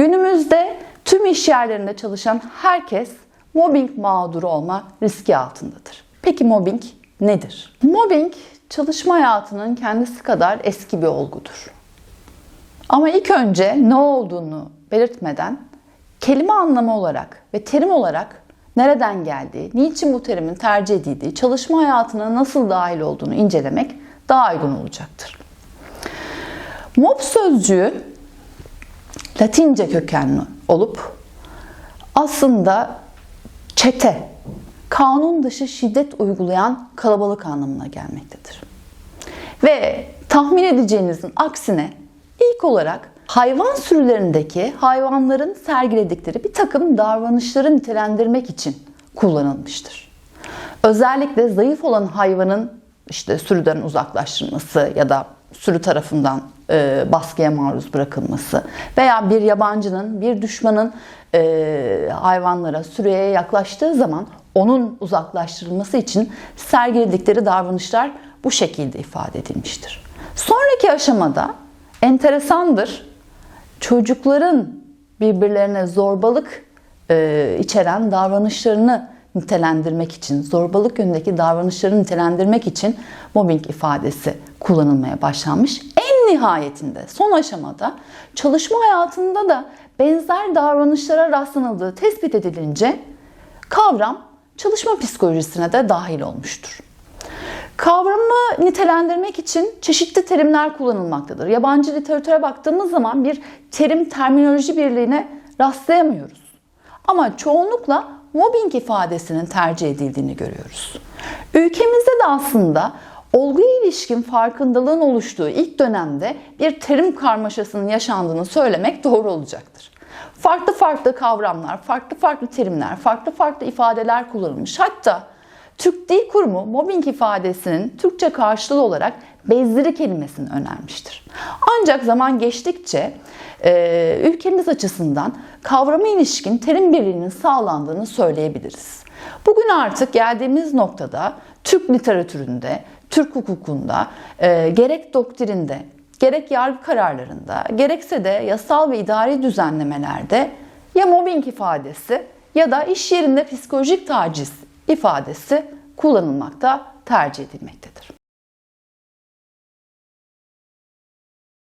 Günümüzde tüm iş yerlerinde çalışan herkes mobbing mağduru olma riski altındadır. Peki mobbing nedir? Mobbing çalışma hayatının kendisi kadar eski bir olgudur. Ama ilk önce ne olduğunu belirtmeden kelime anlamı olarak ve terim olarak nereden geldiği, niçin bu terimin tercih edildiği, çalışma hayatına nasıl dahil olduğunu incelemek daha uygun olacaktır. Mob sözcüğü Latince kökenli olup aslında çete, kanun dışı şiddet uygulayan kalabalık anlamına gelmektedir. Ve tahmin edeceğinizin aksine ilk olarak hayvan sürülerindeki hayvanların sergiledikleri bir takım davranışları nitelendirmek için kullanılmıştır. Özellikle zayıf olan hayvanın işte sürüden uzaklaştırılması ya da sürü tarafından e, baskıya maruz bırakılması veya bir yabancının, bir düşmanın e, hayvanlara, sürüye yaklaştığı zaman onun uzaklaştırılması için sergiledikleri davranışlar bu şekilde ifade edilmiştir. Sonraki aşamada enteresandır. Çocukların birbirlerine zorbalık e, içeren davranışlarını nitelendirmek için, zorbalık yönündeki davranışları nitelendirmek için mobbing ifadesi kullanılmaya başlanmış. Nihayetinde son aşamada çalışma hayatında da benzer davranışlara rastlanıldığı tespit edilince kavram çalışma psikolojisine de dahil olmuştur. Kavramı nitelendirmek için çeşitli terimler kullanılmaktadır. Yabancı literatüre baktığımız zaman bir terim terminoloji birliğine rastlayamıyoruz. Ama çoğunlukla mobbing ifadesinin tercih edildiğini görüyoruz. Ülkemizde de aslında olguya ilişkin farkındalığın oluştuğu ilk dönemde bir terim karmaşasının yaşandığını söylemek doğru olacaktır. Farklı farklı kavramlar, farklı farklı terimler, farklı farklı ifadeler kullanılmış. Hatta Türk Dil Kurumu mobbing ifadesinin Türkçe karşılığı olarak bezdiri kelimesini önermiştir. Ancak zaman geçtikçe e, ülkemiz açısından kavrama ilişkin terim birliğinin sağlandığını söyleyebiliriz. Bugün artık geldiğimiz noktada Türk literatüründe, Türk hukukunda, e, gerek doktrinde, gerek yargı kararlarında, gerekse de yasal ve idari düzenlemelerde ya mobbing ifadesi ya da iş yerinde psikolojik taciz ifadesi kullanılmakta tercih edilmektedir.